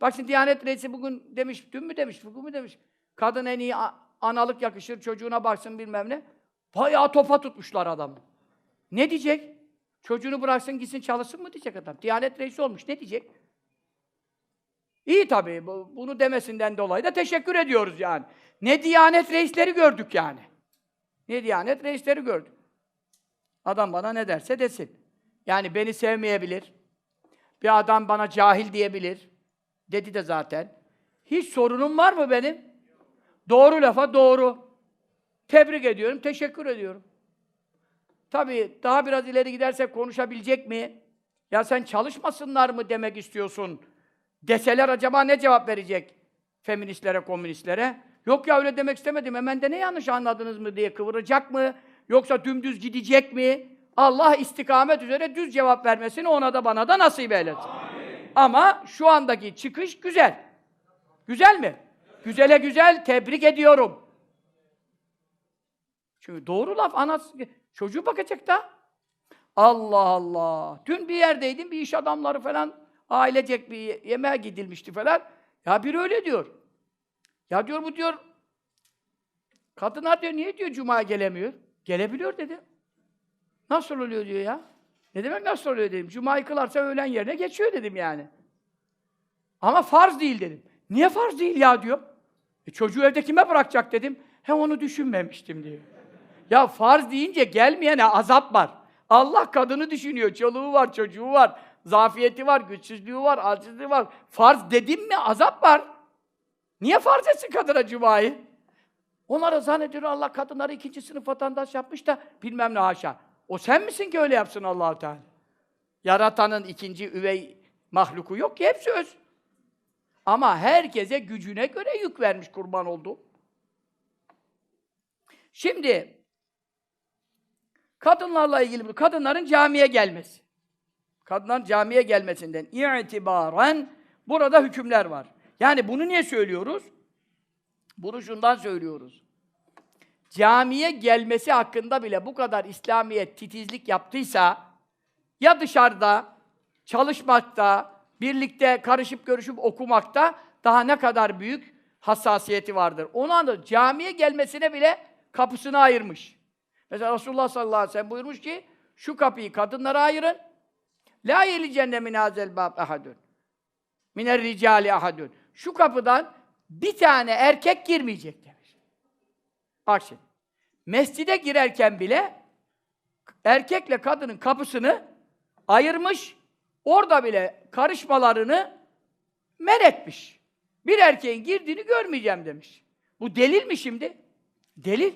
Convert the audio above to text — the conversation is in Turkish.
Bak şimdi Diyanet Reisi bugün demiş, dün mü demiş, bugün mü demiş. Kadın en iyi analık yakışır, çocuğuna baksın bilmem ne. Bayağı topa tutmuşlar adamı. Ne diyecek? Çocuğunu bıraksın gitsin çalışsın mı diyecek adam. Diyanet Reisi olmuş, ne diyecek? İyi tabii, bu- bunu demesinden dolayı da teşekkür ediyoruz yani. Ne Diyanet Reisleri gördük yani. Ne Diyanet Reisleri gördük. Adam bana ne derse desin. Yani beni sevmeyebilir. Bir adam bana cahil diyebilir. Dedi de zaten. Hiç sorunum var mı benim? Doğru lafa doğru. Tebrik ediyorum, teşekkür ediyorum. Tabii daha biraz ileri gidersek konuşabilecek mi? Ya sen çalışmasınlar mı demek istiyorsun? Deseler acaba ne cevap verecek? Feministlere, komünistlere. Yok ya öyle demek istemedim. Hemen de ne yanlış anladınız mı diye kıvıracak mı? Yoksa dümdüz gidecek mi? Allah istikamet üzere düz cevap vermesini ona da bana da nasip eylesin. Ama şu andaki çıkış güzel. Güzel mi? Güzele güzel, tebrik ediyorum. Çünkü doğru laf, anası, çocuğu bakacak da. Allah Allah. Dün bir yerdeydim, bir iş adamları falan, ailecek bir yemeğe gidilmişti falan. Ya biri öyle diyor. Ya diyor bu diyor, kadınlar diyor, niye diyor Cuma'ya gelemiyor? Gelebiliyor dedi. Nasıl oluyor diyor ya. Ne demek nasıl oluyor dedim. Cuma'yı kılarsa öğlen yerine geçiyor dedim yani. Ama farz değil dedim. Niye farz değil ya diyor. E çocuğu evde kime bırakacak dedim. He onu düşünmemiştim diyor. Ya farz deyince gelmeyene azap var. Allah kadını düşünüyor. Çoluğu var, çocuğu var. Zafiyeti var, güçsüzlüğü var, acizliği var. Farz dedim mi azap var. Niye farz etsin kadına cumayı? Onlara zannediyor Allah kadınları ikinci sınıf vatandaş yapmış da bilmem ne haşa. O sen misin ki öyle yapsın Allahu Teala? Yaratanın ikinci üvey mahluku yok ki hepsi öz. Ama herkese gücüne göre yük vermiş kurban oldu. Şimdi kadınlarla ilgili kadınların camiye gelmesi. Kadınların camiye gelmesinden itibaren burada hükümler var. Yani bunu niye söylüyoruz? Bunu şundan söylüyoruz. Camiye gelmesi hakkında bile bu kadar İslamiyet titizlik yaptıysa ya dışarıda, çalışmakta, birlikte karışıp görüşüp okumakta daha ne kadar büyük hassasiyeti vardır. Onu anladı. Camiye gelmesine bile kapısını ayırmış. Mesela Resulullah sallallahu aleyhi ve sellem buyurmuş ki şu kapıyı kadınlara ayırın. La yelicenne min hazel bab ahadun. Miner ricali ahadun. Şu kapıdan bir tane erkek girmeyecek demiş. Bak şimdi. Mescide girerken bile erkekle kadının kapısını ayırmış. Orada bile karışmalarını men etmiş. Bir erkeğin girdiğini görmeyeceğim demiş. Bu delil mi şimdi? Delil.